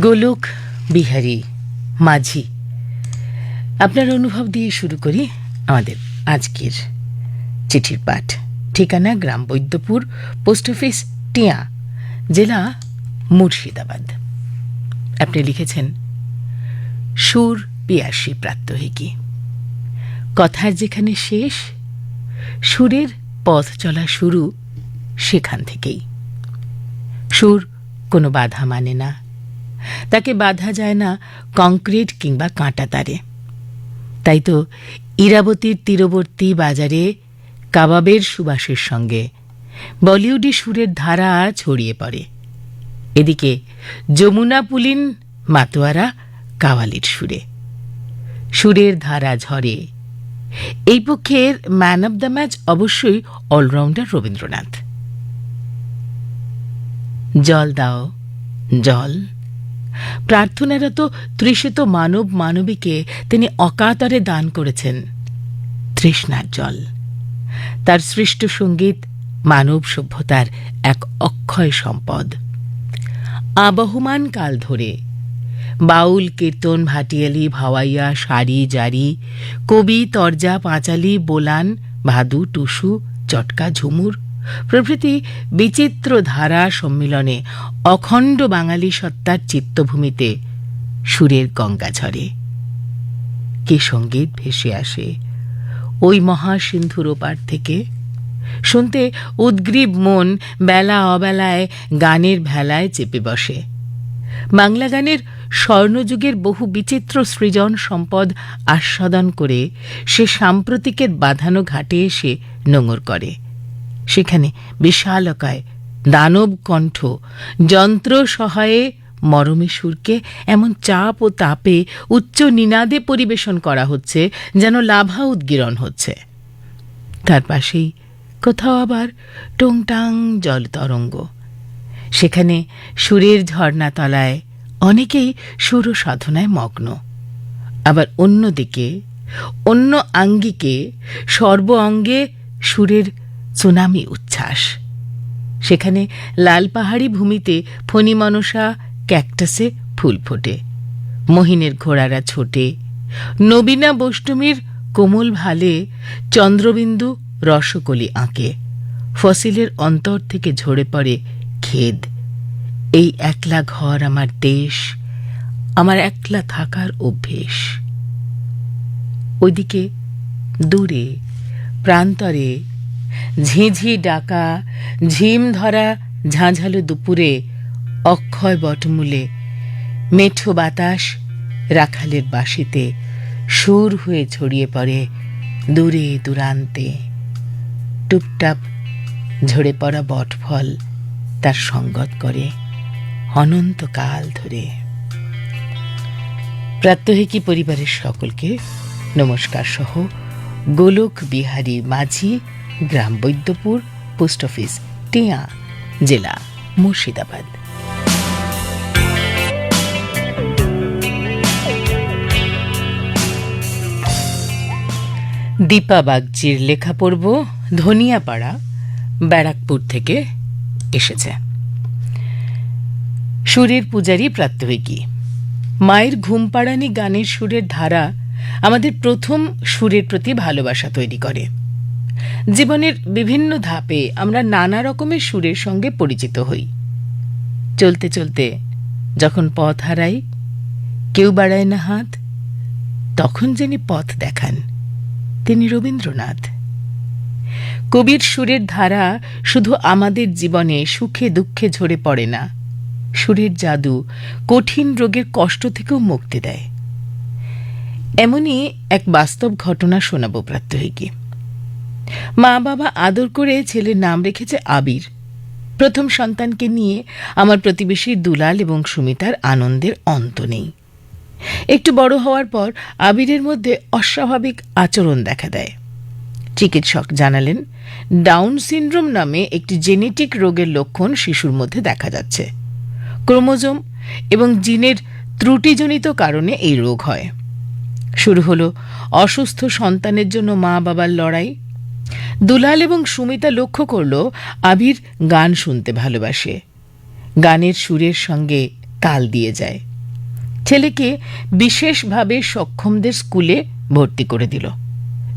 গোলক বিহারী মাঝি। আপনার অনুভব দিয়ে শুরু করি আমাদের আজকের চিঠির পাঠ। ঠিকানা গ্রাম বৈদ্যপুর, পোস্ট অফিস, টিয়া, জেলা মুর্শিদাবাদ। আপনি লিখেছেন, সুর পিয়াসী প্রাত্যহিকী। কথার যেখানে শেষ, সুরের পথ চলা শুরু সেখান থেকেই। সুর কোনো বাধা মানে না। তাকে বাধা যায় না কংক্রিট কিংবা কাঁটা তারে। তাই তো ইরাবতীর তীরবর্তী বাজারে কাবাবের সুবাসের সঙ্গে বলিউডি সুরের ধারা ছড়িয়ে পড়ে। এদিকে যমুনা পুলিন মাতোয়ারা কাওয়ালির সুরে। সুরের ধারা ঝরে। এই পক্ষের ম্যান অব দ্য ম্যাচ অবশ্যই অলরাউন্ডার রবীন্দ্রনাথ। জল দাও, জল। প্রার্থনারত তৃষিত মানব মানবীকে তিনি অকাতরে দান করেছেন। তৃষ্ণার জল। তার সৃষ্ট সংগীত মানব সভ্যতার এক অক্ষয় সম্পদ। আবহমান কাল ধরে বাউল কীর্তন ভাটিয়ালি ভাওয়াইয়া সারি জারি, কবি তরজা পাঁচালি, বোলান, ভাদু, টুসু, চটকা, ঝুমুর প্রভৃতি বিচিত্র ধারা সম্মিলনে অখণ্ড বাঙালি সত্তার চিত্তভূমিতে সুরের গঙ্গা ঝরে। কি সংগীত ভেসে আসে ওই মহাসিন্ধুর ওপার থেকে? শুনতে উদ্গ্রীব মন বেলা অবেলায় গানের ভেলায় চেপে বসে। বাংলা গানের স্বর্ণযুগের বহু বিচিত্র সৃজন সম্পদ আস্বাদন করে সে সাম্প্রতিকের বাঁধানো ঘাটে এসে নোঙর করে। সেখানে বিশালকায় দানব কণ্ঠ যন্ত্র সহায়ে মরমে সুরকে এমন চাপ ও তাপে উচ্চ নিনাদে পরিবেশন করা হচ্ছে যেন লাভা উদ্গীরণ হচ্ছে। তার পাশেই কোথাও আবার টুংটাং জল তরঙ্গ। সেখানে সুরের ঝর্ণা তলায় অনেকেই সুর সাধনায় মগ্ন। আবার অন্যদিকে, অন্য আঙ্গিকে সর্ব অঙ্গে সুরের সুনামি উচ্ছ্বাস। সেখানে লাল পাহাড়ি ভূমিতে ফণি মনসা, ক্যাকটাসে ফুল ফোটে। মহিনের ঘোড়ারা ছোটে। নবীনা বৈষ্ণবীর কোমল ভালে চন্দ্রবিন্দু রসকলি আঁকে। ফসিলের অন্তর থেকে ঝরে পড়ে খেদ এই একলা ঘর আমার দেশ, আমার একলা থাকার অভ্যেস। ওইদিকে দূরে, প্রান্তরে ঝিঝি ডাকা, ঝিম ধরা, ঝাঁঝালো দুপুরে অক্ষয় বটমূলে, মেঠো বাতাস রাখালের বাঁশিতে সুর হয়ে ছড়িয়ে পড়ে দূরে দূরান্তে। টুপটাপ ঝরে পড়া বটফল তার সঙ্গত করে অনন্তকাল ধরে। প্রাত্যহিকী পরিবারের সকলকে নমস্কার সহ গোলক বিহারী মাঝি গ্রাম বৈদ্যপুর, পোস্ট অফিস, টিয়া জেলা, মুর্শিদাবাদ। দীপা বাগচির লেখা পড়ব ধনিয়াপাড়া, ব্যারাকপুর থেকে এসেছে। সুরের পূজারী প্রাত্যহিকী মায়ের ঘুমপাড়ানি গানের সুরের ধারা আমাদের প্রথম সুরের প্রতি ভালোবাসা তৈরি করে। জীবনের বিভিন্ন ধাপে আমরা নানা রকমের সুরের সঙ্গে পরিচিত হই। চলতে চলতে যখন পথ হারাই, কেউ বাড়ায় না হাত, তখন যিনি পথ দেখান, তিনি রবীন্দ্রনাথ। কবির সুরের ধারা শুধু আমাদের জীবনে সুখে দুঃখে ঝরে পড়ে না, সুরের জাদু কঠিন রোগের কষ্ট থেকেও মুক্তি দেয়। এমনই এক বাস্তব ঘটনা শোনাব প্রাত্যহিকী। মা বাবা আদর করে ছেলের নাম রেখেছে আবির। প্রথম সন্তানকে নিয়ে আমার প্রতিবেশীর দুলাল এবং সুমিতার আনন্দের অন্ত নেই। একটু বড় হওয়ার পর আবিরের মধ্যে অস্বাভাবিক আচরণ দেখা দেয়। চিকিৎসক জানালেন, ডাউন সিনড্রোম নামে একটি জেনেটিক রোগের লক্ষণ শিশুর মধ্যে দেখা যাচ্ছে। ক্রোমোজোম এবং জিনের ত্রুটিজনিত কারণে এই রোগ হয়। শুরু হলো অসুস্থ সন্তানের জন্য মা বাবার লড়াই দুলাল এবং সুমিতা লক্ষ্য করল আবির গান শুনতে ভালোবাসে। গানের সুরের সঙ্গে তাল দিয়ে যায়। ছেলেকে বিশেষভাবে সক্ষমদের স্কুলে ভর্তি করে দিল।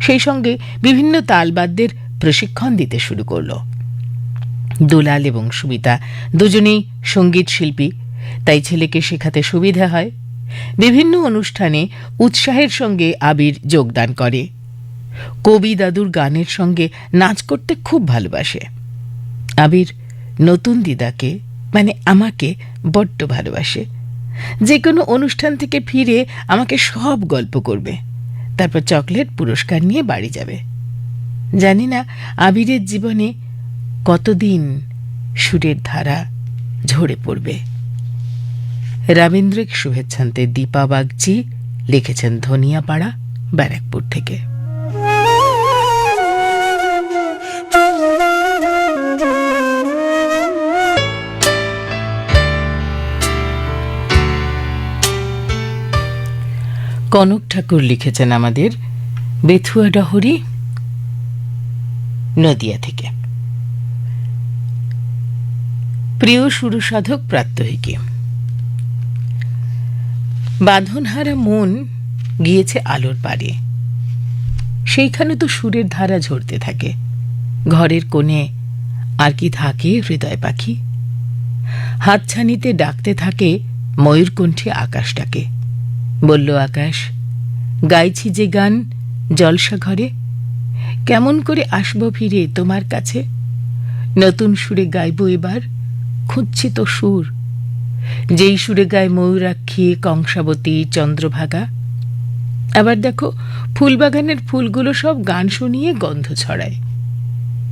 সেই সঙ্গে বিভিন্ন তালবাদ্যের প্রশিক্ষণ দিতে শুরু করল। দুলাল এবং সুমিতা দুজনেই সংগীত শিল্পী, তাই ছেলেকে শেখাতে সুবিধা হয়। বিভিন্ন অনুষ্ঠানে উৎসাহের সঙ্গে আবির যোগদান করে। কবি দাদুর গানের সঙ্গে নাচ করতে খুব ভালোবাসে। আবির নতুন দিদাকে মানে আমাকে, বড্ড ভালোবাসে। যে কোনো অনুষ্ঠান থেকে ফিরে আমাকে সব গল্প করবে। তারপর চকলেট পুরস্কার নিয়ে বাড়ি যাবে। জানি না আবিরের জীবনে কতদিন সুরের ধারা ঝরে পড়বে। রবীন্দ্রিক শুভেচ্ছান্তে দীপা বাগচি লিখেছেন ধনিয়াপাড়া, ব্যারাকপুর থেকে। কনক ঠাকুর লিখেছেন আমাদের বেথুয়া ডহরি নদিয়া থেকে। প্রিয় সুরসাধক প্রাত্যহিকী, বাঁধনহারা মন গিয়েছে আলোর পারে সেইখানে তো সুরের ধারা ঝরতে থাকে। ঘরের কোণে আর কি থাকে হৃদয় পাখি। হাতছানিতে ডাকতে থাকে ময়ূরকণ্ঠী আকাশটাকে। বলল আকাশ, গাইছি যে গান জলসা ঘরে, কেমন করে আসব ফিরে তোমার কাছে? নতুন সুরে গাইব এবার, খুঁজছি তো সুর। যেই সুরে গায় ময়ূরাক্ষী, কংসাবতী, চন্দ্রভাগা। আবার দেখো, ফুলবাগানের ফুলগুলো সব গান শুনিয়ে গন্ধ ছড়ায়।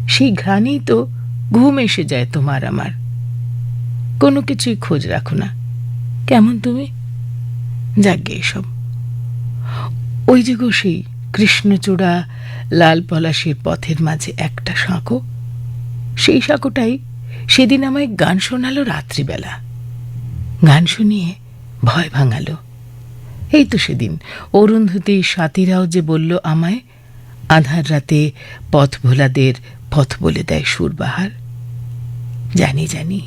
সেই ঘ্রাণেই তো ঘুম এসে যায় তোমার আমার। কোনো কিছুই খোঁজ রাখো না। কেমন তুমি? যাগে এসব ওই যে গো সেই কৃষ্ণচূড়া লাল পলাশের পথের মাঝে একটা সাঁকো। সেই সাঁকোটাই সেদিন আমায় গান শোনালো রাত্রিবেলা। গান শুনিয়ে ভয় ভাঙালো। এই তো সেদিন। অরুন্ধতী সাথীরাও যে বলল আমায়, আধার রাতে পথ ভোলাদের পথ বলে দেয় সুরবাহার। জানি জানি,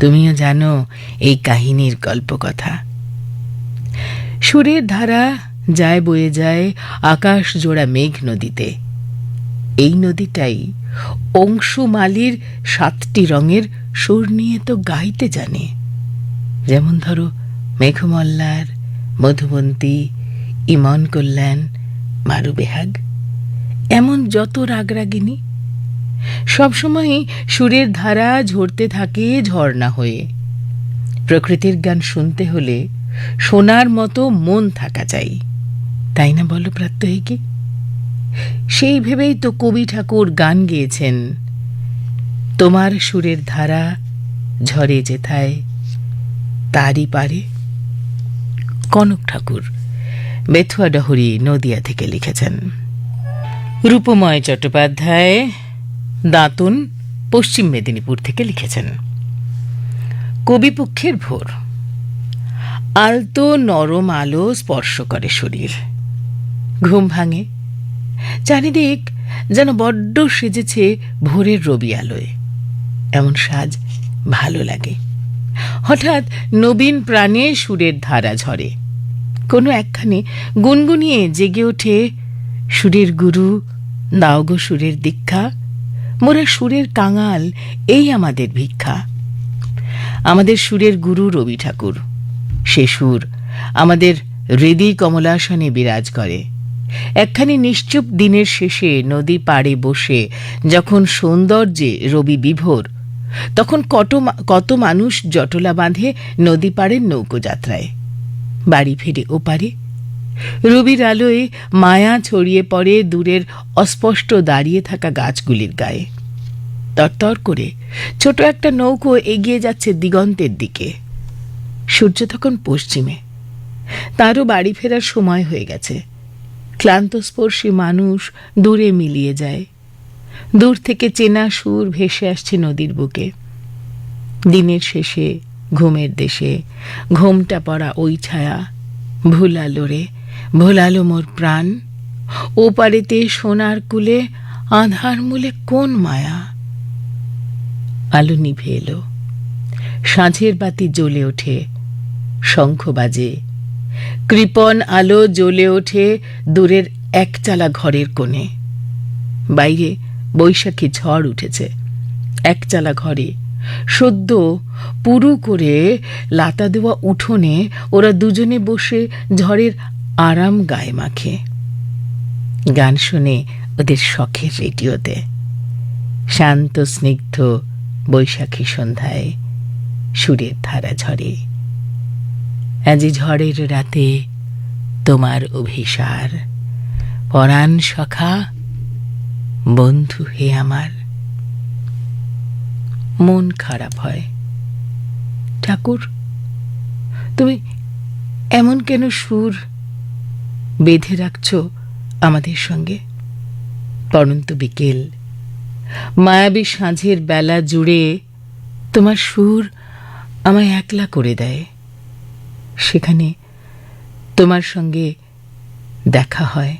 তুমিও জানো এই কাহিনীর গল্প কথা সুরের ধারা যায় বয়ে যায়, আকাশ জোড়া মেঘ নদীতে। এই নদীটাই অংশুমালির সাতটি রঙের সুর নিয়ে তো গাইতে জানে। যেমন ধরো, মেঘমল্লার, মধুবন্তী, ইমন কল্যাণ, মারুবেহাগ। এমন যত রাগরাগিনী। সবসময়ই সুরের ধারা ঝরতে থাকে ঝর্ণা হয়ে। প্রকৃতির গান শুনতে হলে শোনার মতো মন থাকা চাই। তাই না বলো প্রাত্যহিকী সেই ভেবেই তো কবি ঠাকুর গান গেয়েছেন। তোমার সুরের ধারা ঝরে যেথায়, তারই পারে। কনক ঠাকুর, বেথুয়া ডহরি নদিয়া থেকে লিখেছেন। রূপময় চট্টোপাধ্যায়, দাঁতন, পশ্চিম মেদিনীপুর থেকে লিখেছেন। কবিপক্ষের ভোর। আলতো নরম আলো স্পর্শ করে শরীর। ঘুম ভাঙে। চারিদিক যেন বড্ড সেজেছে ভোরের রবি আলোয়। এমন সাজ ভালো লাগে। হঠাৎ নবীন প্রাণে সুরের ধারা ঝরে। কোনো একখানে গুনগুনিয়ে জেগে ওঠে, সুরের গুরু, দাও গো সুরের দীক্ষা। মোরা সুরের কাঙাল, এই আমাদের ভিক্ষা। আমাদের সুরের গুরু রবি ঠাকুর। সে সুর আমাদের হৃদি কমলাসনে বিরাজ করে। একখানি নিশ্চুপ দিনের শেষে নদী পাড়ে বসে যখন সৌন্দর্যে রবি বিভোর, তখন কত কত মানুষ জটলা বাঁধে নদী পাড়ের নৌকোযাত্রায় বাড়ি ফিরে ওপারে রবির আলোয় মায়া ছড়িয়ে পড়ে দূরের অস্পষ্ট দাঁড়িয়ে থাকা গাছগুলির গায়ে। তরতর করে ছোট একটা নৌকো এগিয়ে যাচ্ছে দিগন্তের দিকে। সূর্য তখন পশ্চিমে। তারও বাড়ি ফেরার সময় হয়ে গেছে। ক্লান্তস্পর্শী মানুষ দূরে মিলিয়ে যায়। দূর থেকে চেনা সুর ভেসে আসছে নদীর বুকে। দিনের শেষে, ঘুমের দেশে, ঘুমটা পড়া ওই ছায়া। ভুলালো রে, ভুলালো মোর প্রাণ। ও পারেতে সোনার কুলে, আধার মূলে কোন মায়া? আলো নিভে এলো। সাঁঝের বাতি জ্বলে ওঠে। শঙ্খ বাজে। কৃপণ আলো জ্বলে ওঠে দূরের একচালা ঘরের কোণে। বাইরে বৈশাখী ঝড় উঠেছে। একচালা ঘরে। সদ্য পুরু করে লাতা দেওয়া উঠোনে ওরা দুজনে বসে ঝড়ের আরাম গায়ে মাখে। গান শুনে ওদের শখের রেডিওতে। শান্ত স্নিগ্ধ বৈশাখী সন্ধ্যায় সুরের ধারা ঝরে। আজি ঝড়ের রাতে তোমার অভিসার। পরাণ সখা, বন্ধু হে আমার। মন খারাপ হয়। ঠাকুর, তুমি এমন কেন সুর বেঁধে রাখছ আমাদের সঙ্গে? পরন্ত বিকেল, মায়াবী সাঁঝের বেলা জুড়ে তোমার সুর আমায় একলা করে দেয়। সেখানে তোমার সঙ্গে দেখা হয়।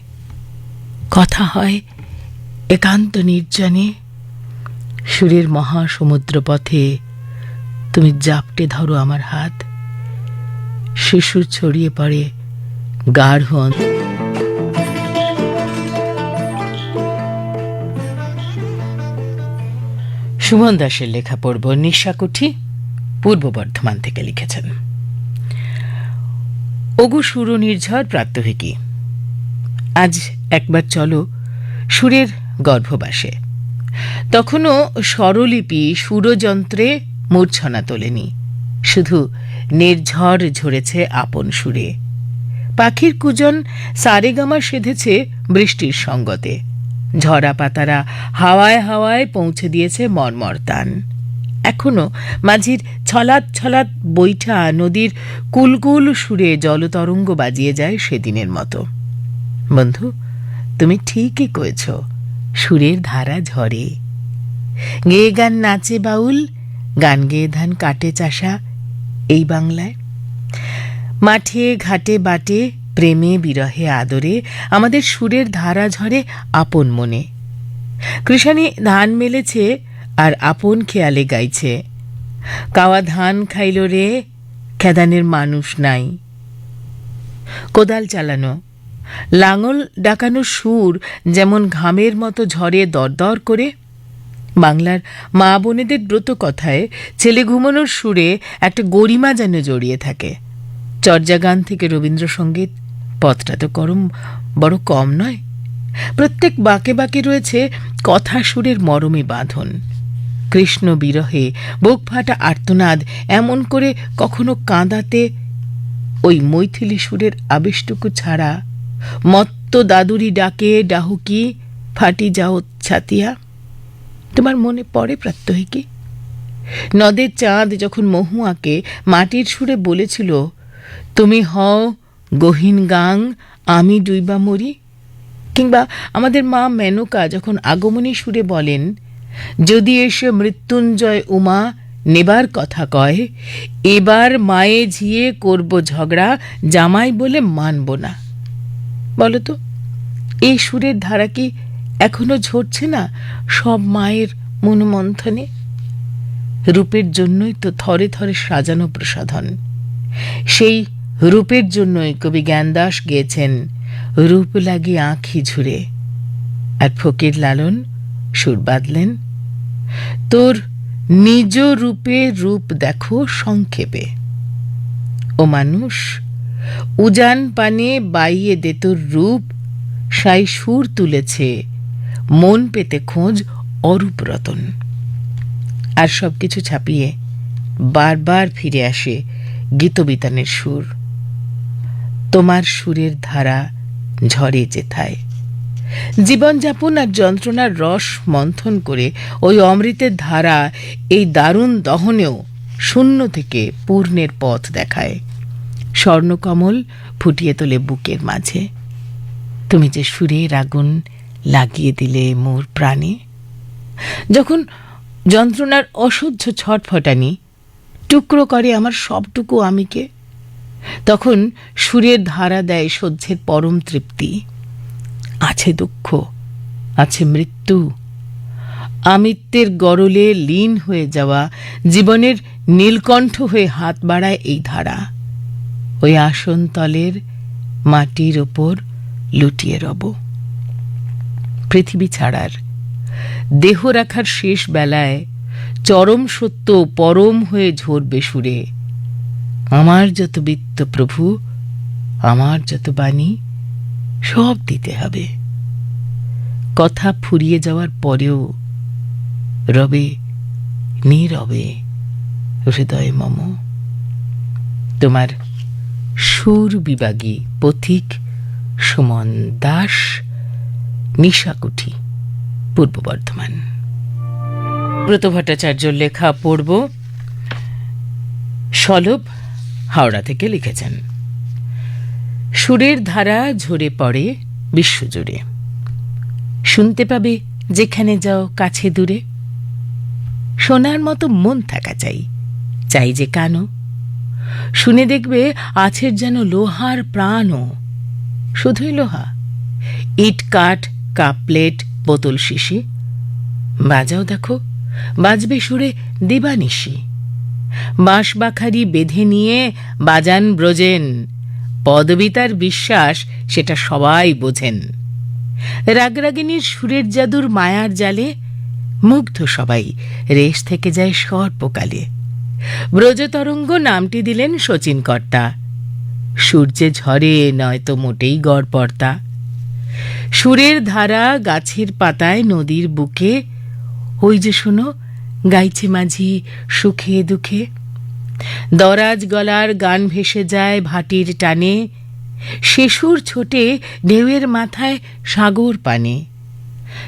কথা হয় একান্ত নির্জনে। সুরের মহাসমুদ্র পথে তুমি জাপটে ধরো আমার হাত। শিশু ছড়িয়ে পড়ে গাঢ় সুমন দাসের লেখা পড়ব নিশাকুঠি, পূর্ব বর্ধমান থেকে লিখেছেন। ওগো সুর নির্ঝর প্রাত্যহিকী আজ একবার চলো সুরের গর্ভবাসে। তখনও স্বরলিপি সুরযন্ত্রে মূর্ছনা তোলেনি। শুধু নির্ঝর ঝরেছে আপন সুরে। পাখির কুজন সারেগামা সেধেছে বৃষ্টির সঙ্গতে। ঝরা পাতারা হাওয়ায় হাওয়ায় পৌঁছে দিয়েছে মর্মর তান। এখনও মাঝির ছলাৎ ছলাৎ বৈঠা নদীর কুলকুল সুরে জলতরঙ্গ বাজিয়ে যায় সেদিনের মতো। বন্ধু, তুমি ঠিকই কয়েছ, সুরের ধারা ঝরে। গেয়ে গান নাচে বাউল, গান গেয়ে ধান কাটে চাষা, এই বাংলায়। মাঠে, ঘাটে, বাটে, প্রেমে, বিরহে, আদরে, আমাদের সুরের ধারা ঝরে আপন মনে। কৃষাণী ধান মেলেছে আর আপন খেয়ালে গাইছে। কাওয়া ধান খাইল রে, খেদানের মানুষ নাই। কোদাল চালানো। লাঙল ডাকানো সুর যেমন ঘামের মতো ঝরে দরদর করে। বাংলার মা বোনেদের ব্রত কথায় ছেলে ঘুমানোর সুরে একটা গরিমা যেন জড়িয়ে থাকে। চর্যা গান থেকে রবীন্দ্রসঙ্গীত, পথটা তো করম বড় কম নয়। প্রত্যেক বাঁকে বাঁকে রয়েছে কথা সুরের মরমে বাঁধন। কৃষ্ণ বিরহে। বুক ফাটা আর্তনাদ, এমন করে কখনো কাঁদাতে ওই মৈথিলি সুরের আবেশটুকু ছাড়া। মত্ত দাদুরি ডাকে ডাহুকি ফাটি যাও ছাতিয়া। তোমার মনে পড়ে প্রাত্যহিকী নদের চাঁদ যখন মহুয়াকে মাটির সুরে বলেছিল, তুমি হও গহীন গাং, আমি ডুইবা মরি। কিংবা আমাদের মা মেনকা যখন আগমনী সুরে বলেন যদি এসে মৃত্যুঞ্জয় উমা নেবার কথা কয়, এবার মায়ে ঝিয়ে করব ঝগড়া, জামাই বলে মানব না। বলো তো, এই সুরের ধারা কি এখনও ঝরছে না সব মায়ের মনোমন্থনে? রূপের জন্যই তো থরে থরে সাজানো প্রসাধন। সেই রূপের জন্যই কবি জ্ঞানদাস গেয়েছেন, রূপ লাগি আঁখি ঝুরে আর ফকির লালন সুর বাঁধলেন। তোর নিজ রূপে রূপ দেখো সংক্ষেপে। ও মানুষ, উজান পানে বাইয়ে দে তোর রূপ, সাই সুর তুলেছে, মন পেতে খোঁজ অরূপ রতন। আর সব কিছু ছাপিয়ে বারবার ফিরে আসে গীতবিতানের সুর। তোমার সুরের ধারা ঝরে যেথায়। জীবনযাপন আর যন্ত্রণার রস মন্থন করে ওই অমৃতের ধারা এই দারুণ দহনেও শূন্য থেকে পূর্ণের পথ দেখায়। স্বর্ণকমল ফুটিয়ে তোলে বুকের মাঝে। তুমি যে সুরের আগুন লাগিয়ে দিলে মোর প্রাণে। যখন যন্ত্রণার অসহ্য ছটফটানি, টুকরো করে আমার সবটুকু আমিকে, তখন সুরের ধারা দেয় সহ্যের পরম তৃপ্তি। আছে দুঃখ, আছে মৃত্যু। আমিত্বের গরলে লীন হয়ে যাওয়া, জীবনের নীলকণ্ঠ হয়ে হাত বাড়ায় এই ধারা। ওই আসন তলের মাটির ওপর লুটিয়ে রব। পৃথিবী ছাড়ার, দেহ রাখার শেষ বেলায় চরম সত্য পরম হয়ে ঝরবে সুরে। আমার যত বিত্ত প্রভু, আমার যত বাণী সব দিতে হবে। কথা ফুরিয়ে যাওয়ার পরেও রবে, নীরবে হৃদয় মম। তোমার সুর বিভাগী পথিক সুমন দাস, নিশাকুঠি, পূর্ব বর্ধমান। ব্রত ভট্টাচার্যর লেখা পড়ব। সলভ হাওড়া থেকে লিখেছেন। সুরের ধারা ঝরে পড়ে, বিশ্বজুড়ে। শুনতে পাবে যেখানে যাও কাছে দূরে। শোনার মতো মন থাকা চাই চাই যে কানো শুনে দেখবে আছের যেন লোহার প্রাণও। শুধুই লোহা, ইট কাঠ, কাপ প্লেট, বোতল শিশি। বাজাও দেখো, বাজবে সুরে দিবানিশি। বাঁশ বাখারি বেঁধে নিয়ে বাজান ব্রজেন। পদবিতার বিশ্বাস সেটা সবাই বোঝেন। রাগরাগিনীর সুরের জাদুর মায়ার জালে মুগ্ধ সবাই, রেশ থেকে যায় সর্পকালে। ব্রজতরঙ্গ নামটি দিলেন শচীন কর্তা সূর্যে ঝরে নয়তো মোটেই গড়পর্তা। সুরের ধারা গাছের পাতায় নদীর বুকে, ওই যে শোনো, গাইছে মাঝি সুখে দুঃখে। দরাজ গলার গান ভেসে যায় ভাটির টানে। শেষুর ছোটে ঢেউয়ের মাথায় সাগর পানে।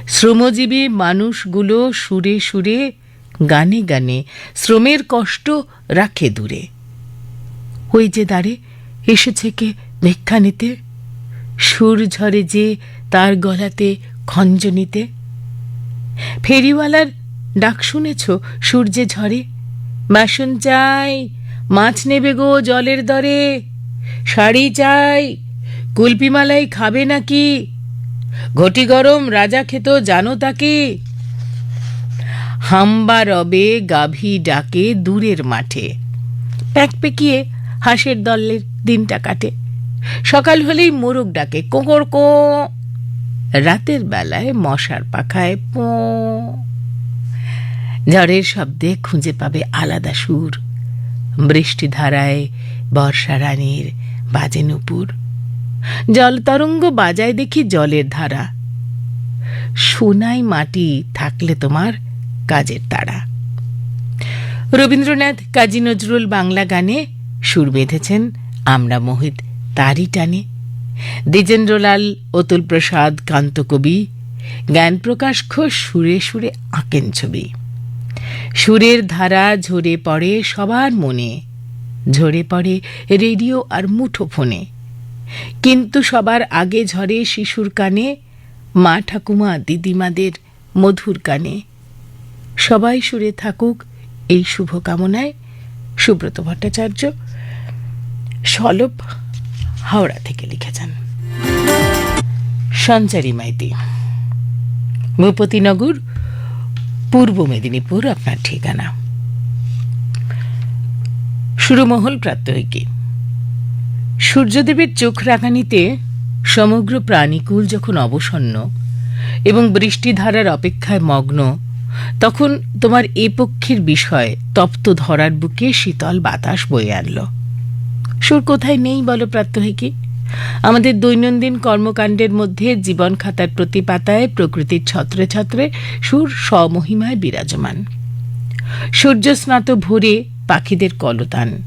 শ্রমজীবী মানুষগুলো সুরে সুরে, গানে গানে শ্রমের কষ্ট রাখে দূরে। ওই যে দাঁড়ে এসেছে কে ভিক্ষা নিতে? সুর ঝরে যে তার গলাতে খঞ্জনিতে ফেরিওয়ালার ডাক শুনেছ সূর্যে ঝরে? বাসন চাই, মাছ নেবে গো জলের দরে। শাড়ি চাই কুলপিমালাই খাবে নাকি? ঘটি গরম রাজা খেত জানো তাকে। হাম্বা রবে গাভী ডাকে দূরের মাঠে। প্যাক পেকিয়ে হাঁসের দলের দিনটা কাটে। সকাল হলেই মোরগ ডাকে কোকর কো। রাতের বেলায় মশার পাখায় পো। ঝড়ের শব্দে খুঁজে পাবে আলাদা সুর। বৃষ্টি ধারায় বর্ষা রানীর বাজে নুপুর। জলতরঙ্গ বাজায় দেখি জলের ধারা। সোনাই মাটি থাকলে তোমার কাজের তাড়া রবীন্দ্রনাথ, কাজী নজরুল বাংলা গানে সুর বেঁধেছেন আমরা মোহিত তারই টানে। দ্বিজেন্দ্রলাল অতুল প্রসাদ কান্তকবি, জ্ঞানপ্রকাশ ঘোষ সুরে সুরে আঁকেন ছবি। সুরের ধারা ঝরে পড়ে সবার মনে। ঝরে পড়ে রেডিও আর মুঠো ফোনে কিন্তু সবার আগে ঝরে শিশুর কানে, মা ঠাকুমা দিদিমাদের মধুর কানে। সবাই সুরে থাকুক এই শুভ কামনায় সুব্রত ভট্টাচার্য, সলভ হাওড়া থেকে লিখেছেন। সঞ্চারী মাইতি ভূপতিনগর পূর্ব মেদিনীপুর, আপনার ঠিকানা। সুরমহল প্রাত্যহিকী। সূর্যদেবের চোখ রাগানিতে সমগ্র প্রাণীকুল যখন অবসন্ন এবং বৃষ্টিধারার অপেক্ষায় মগ্ন, তখন তোমার এ পক্ষের বিষয় তপ্ত ধরার বুকে শীতল বাতাস বয়ে আনল। সুর কোথায় নেই বলো প্রাত্যহিকী? আমাদের দৈনন্দিন কর্মকাণ্ডের মধ্যে জীবন খাতার প্রতি পাতায় প্রকৃতির ছত্রে ছত্রে সুর স্বমহিমায় বিরাজমান। সূর্য স্নাত ভোরে পাখিদের কলতান,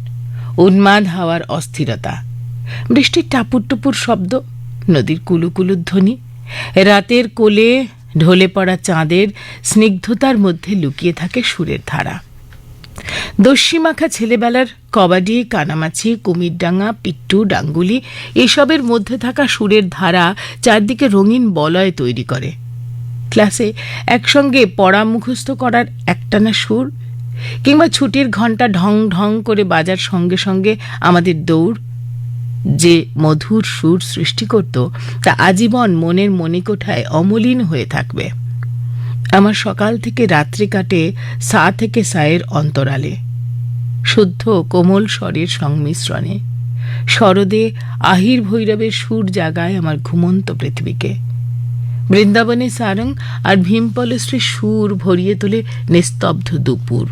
উন্মাদ হাওয়ার অস্থিরতা, বৃষ্টির টাপুর টুপুর শব্দ, নদীর কুলুকুলুর ধ্বনি, রাতের কোলে ঢলে পড়া চাঁদের স্নিগ্ধতার মধ্যে লুকিয়ে থাকে সুরের ধারা। দস্যি মাখা ছেলেবেলার কবাডি, কানামাছি, কুমিরডাঙ্গা, পিট্টু, ডাঙ্গুলি এসবের মধ্যে থাকা সুরের ধারা চারদিকে রঙিন বলয় তৈরি করে। ক্লাসে একসঙ্গে পড়া মুখস্থ করার একটানা সুর কিংবা ছুটির ঘণ্টা ঢং ঢং করে বাজার সঙ্গে সঙ্গে আমাদের দৌড় যে মধুর সুর সৃষ্টি করত তা আজীবন মনের মণিকোঠায় অমলিন হয়ে থাকবে। আমার সকাল থেকে রাত্রি কাটে সা থেকে সায়ের অন্তরালে, শুদ্ধ কোমল স্বরের সংমিশ্রণে। শরদে আহির ভৈরবের সুর জাগায় আমার ঘুমন্ত পৃথিবীকে। বৃন্দাবনে সারং আর ভীমপলশ্রী সুর ভরিয়ে তোলে নিস্তব্ধ দুপুর।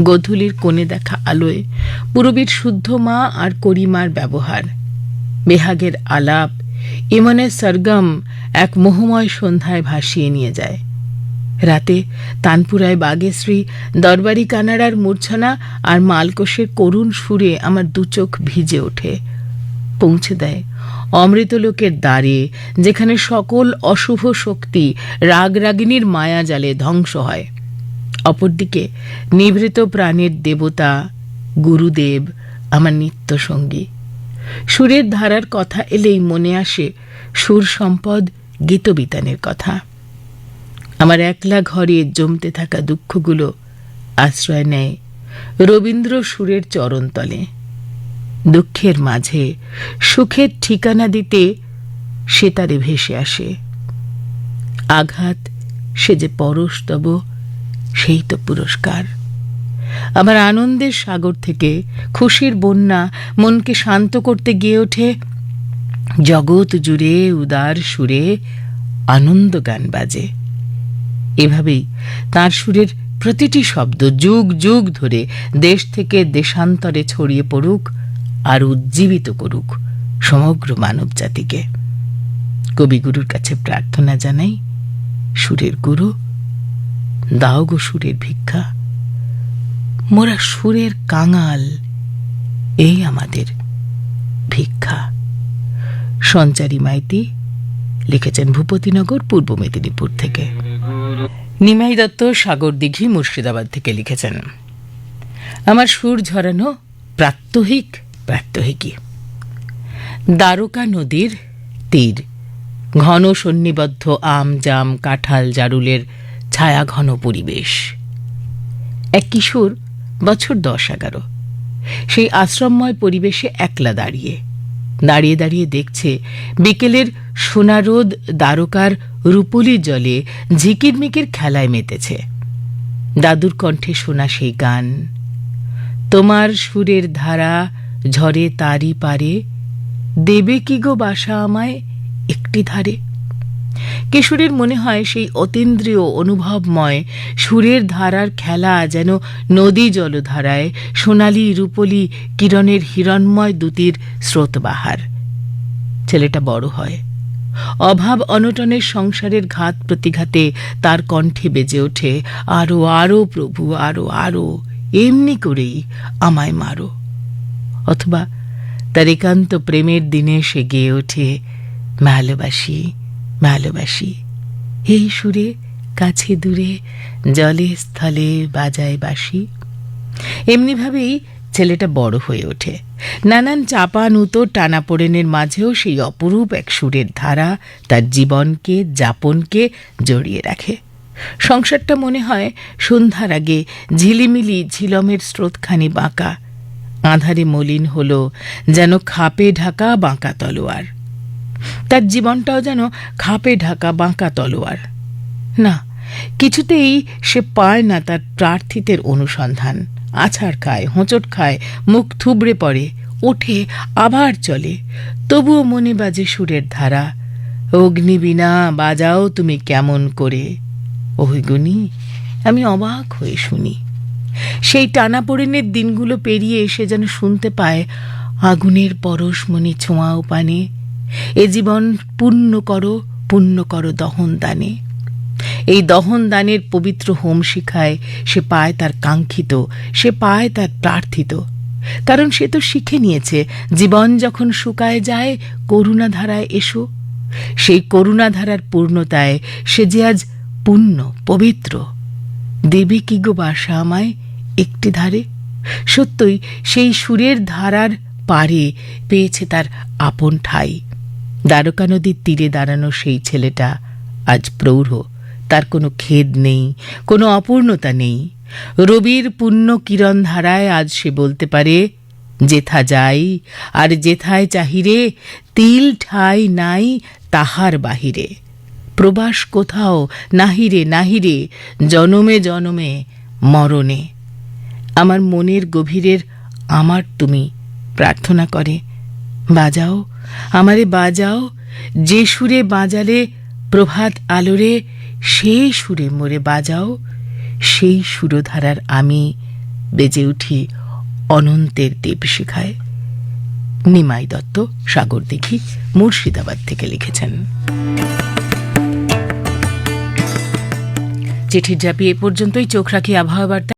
গোধূলির কোণে দেখা আলোয় পুরবীর শুদ্ধ মা আর করিমার ব্যবহার। বেহাগের আলাপ ইমনের সরগম এক মোহময় সন্ধ্যায় ভাসিয়ে নিয়ে যায়। রাতে তানপুরায় বাগেশ্রী দরবারি কানাড়ার মূর্ছনা আর মালকোষের করুণ সুরে আমার দুচোখ ভিজে ওঠে। পৌঁছে দেয় অমৃতলোকের দ্বারে, যেখানে সকল অশুভ শক্তি রাগরাগিনীর মায়া জালে ধ্বংস হয়। অপরদিকে নিভৃত প্রাণের দেবতা গুরুদেব আমার নিত্য সঙ্গী সুরের ধারার কথা এলেই মনে আসে সুর সম্পদ গীতবিতানের কথা। আমার একলা ঘরে জমতে থাকা দুঃখগুলো আশ্রয় নেয় রবীন্দ্র সুরের চরণতলে। দুঃখের মাঝে সুখের ঠিকানা দিতে সে তারে ভেসে আসে। আঘাত, সে যে পরশতব সেই তো পুরস্কার। আমার আনন্দের সাগর থেকে খুশির বন্যা মনকে শান্ত করতে গিয়ে ওঠে জগৎ জুড়ে উদার সুরে আনন্দ গান বাজে। এভাবেই তার সুরের প্রতিটি শব্দ যুগ যুগ ধরে দেশ থেকে দেশান্তরে ছড়িয়ে পড়ুক আর উজ্জীবিত করুক সমগ্র মানব জাতিকে। কবিগুরুর কাছে প্রার্থনা জানাই, সুরের গুরু, দাও গো সুরের ভিক্ষা। মোরা সুরের কাঙাল, এই আমাদের ভিক্ষা। সঞ্চারী মাইতি লিখেছেন ভূপতিনগর, পূর্ব মেদিনীপুর থেকে। নিমাই দত্ত সাগর দিঘি, মুর্শিদাবাদ থেকে লিখেছেন, আমার সুর ঝরানো প্রাত্যহিক প্রাত্যহিকী দ্বারকা নদীর তীর, ঘন সন্নিবদ্ধ আম, জাম, কাঁঠাল, জারুলের ছায়া ঘন পরিবেশ। এক কিশোর বছর দশ এগারো। সেই আশ্রমময় পরিবেশে একলা দাঁড়িয়ে দাঁড়িয়ে দাঁড়িয়ে দেখছে। বিকেলের সোনারোদ দ্বারকার রূপলি জলে ঝিকিরমিকির খেলায় মেতেছে। দাদুর কণ্ঠে শোনা সেই গান। তোমার সুরের ধারা ঝরে তারি পারে, দেবে কি গো বাসা আমায় একটি ধারে? কিশোরের মনে হয় সেই অতীন্দ্রিয় অনুভবময় সুরের ধারার খেলা যেন নদী জলধারায় সোনালি রূপলি কিরণের হিরণময় দুতির স্রোতবাহার। ছেলেটা বড় হয়। অভাব অনটনের সংসারের ঘাত প্রতিঘাতে তার কণ্ঠে বেজে ওঠে, আরও আরও প্রভু, আরও আরও, এমনি করেই আমায় মারো। অথবা তার একান্ত প্রেমের দিনে সে গেয়ে ওঠে, ভালোবাসি। ভালোবাসি। এই সুরে, কাছে দূরে, জলে, স্থলে, বাজায় বাসি এমনিভাবেই ছেলেটা বড় হয়ে ওঠে। নানান চাপা নুতো টানাপোড়েনের মাঝেও সেই অপরূপ এক সুরের ধারা তার জীবনকে, যাপনকে জড়িয়ে রাখে। সংসারটা মনে হয় সন্ধ্যার আগে ঝিলিমিলি ঝিলমের স্রোতখানি বাঁকা। আধারে মলিন হলো যেন খাপে ঢাকা বাঁকা তলোয়ার। তার জীবনটাও যেন খাপে ঢাকা বাঁকা তলোয়ার। না, কিছুতেই সে পায় না তার প্রার্থীদের অনুসন্ধান। আছাড় খায়, হোঁচট খায়, মুখ থুবড়ে পড়ে ওঠে আবার চলে। তবুও মনে বাজে সুরের ধারা। অগ্নিবীণা বাজাও তুমি কেমন করে? ওই গুনি আমি অবাক হয়ে শুনি। সেই টানাপোড়েনের দিনগুলো পেরিয়ে এসে যেন শুনতে পায়, আগুনের পরশ পরশমণি ছোঁয়াও পানে। এ জীবন পূর্ণ করো পূর্ণ করো দহন দানে। এই দহন দানের পবিত্র হোম শিখায়, সে পায় তার কাঙ্ক্ষিত, সে পায় তার প্রার্থিত। কারণ সে তো শিখে নিয়েছে, জীবন যখন শুকায় যায়, করুণাধারায় এসো। সেই করুণাধারার পূর্ণতায় সে যে আজ পুণ্য, পবিত্র। দেবে কি গো বাসা আমায় একটি ধারে? সত্যই সেই সুরের ধারার পারে পেয়েছে তার আপন ঠাই। দ্বারকা নদীর তীরে দাঁড়ানো সেই ছেলেটা আজ প্রৌঢ়। তার কোনো খেদ নেই, কোনো অপূর্ণতা নেই। রবির পুণ্য কিরণ ধারায় আজ সে বলতে পারে, যেথা যাই আর যেথায় চাহিরে, তিল ঠাই নাই তাহার বাহিরে। প্রবাস কোথাও নাহিরে নাহিরে, জনমে জনমে, মরণে। আমার মনের গভীরের আমার তুমি প্রার্থনা করে। বাজাও আমারে বাজাও, যে সুরে বাজালে প্রভাত আলোরে সেই সুরে মোরে বাজাও, সেই সুরধারার আমি বেজে উঠি অনন্তের দেবশিখায় নিমাই দত্ত, সাগর দিঘি মুর্শিদাবাদ থেকে লিখেছেন। চিঠির চাপি এ পর্যন্তই, চোখ রাখি আবহাওয়া বার্তা